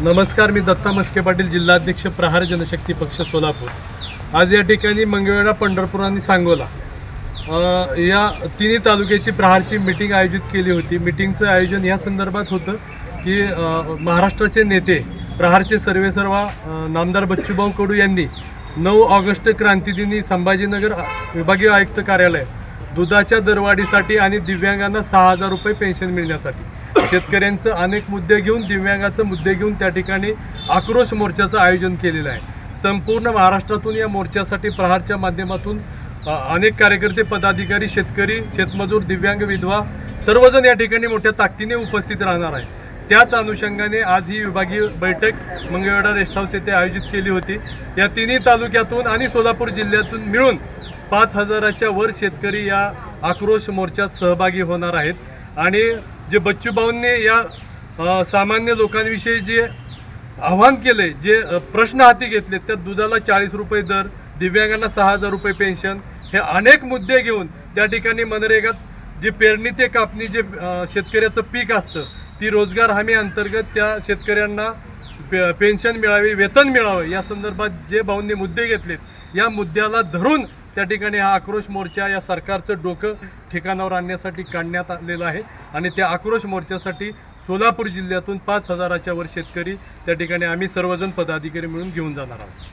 नमस्कार मी दत्ता मस्के पाटील जिल्हाध्यक्ष प्रहार जनशक्ती पक्ष सोलापूर. आज या ठिकाणी मंगळवेढा पंढरपूर आणि सांगोला या तिन्ही तालुक्याची प्रहारची मिटिंग आयोजित केली होती. मिटिंगचं आयोजन या संदर्भात होतं की महाराष्ट्राचे नेते प्रहारचे सर्वेसर्वा नामदार बच्चूभाऊ कडू यांनी नऊ ऑगस्ट क्रांतिदिनी संभाजीनगर विभागीय आयुक्त कार्यालय दुधाच्या दरवाढीसाठी आणि दिव्यांगांना सहा हजार रुपये पेन्शन मिळण्यासाठी. शेतकऱ्यांचं अनेक मुद्दे घेऊन दिव्यांगाचं मुद्दे घेऊन त्या ठिकाणी आक्रोश मोर्चाचं आयोजन केलेलं आहे. संपूर्ण महाराष्ट्रातून या मोर्चासाठी प्रहारच्या माध्यमातून अनेक कार्यकर्ते पदाधिकारी शेतकरी शेतमजूर दिव्यांग विधवा सर्वजण या ठिकाणी मोठ्या ताकदीने उपस्थित राहणार आहे त्याच अनुषंगाने आज ही विभागीय बैठक मंगळवेढा रेस्ट हाऊस येथे आयोजित केली होती. या तिन्ही तालुक्यातून आणि सोलापूर जिल्ह्यातून मिळून पाच हजाराच्या वर शेतकरी या आक्रोश मोर्चात सहभागी होणार आहेत. आणि जे बच्चूभाऊंनी या सामान्य लोकांविषयी जे आव्हान केले जे प्रश्न हाती घेतले त्यात दुधाला चाळीस रुपये दर दिव्यांगांना सहा हजार रुपये पेन्शन हे अनेक मुद्दे घेऊन त्या ठिकाणी मनरेगात जे पेरणी ते कापणी जे शेतकऱ्याचं पीक असतं ती रोजगार हमी अंतर्गत त्या शेतकऱ्यांना पे पेन्शन मिळावी वेतन मिळावं या संदर्भात जे भाऊंनी मुद्दे घेतलेत या मुद्द्याला धरून त्या ठिकाणी हा आक्रोश मोर्चा या सरकारचं डोकं ठिकाणावर आणण्यासाठी काढण्यात आलेलं आहे. आणि त्या आक्रोश मोर्चासाठी सोलापूर जिल्ह्यातून पाच हजाराच्या वर शेतकरी त्या ठिकाणी आम्ही सर्वजण पदाधिकारी मिळून घेऊन जाणार आहोत.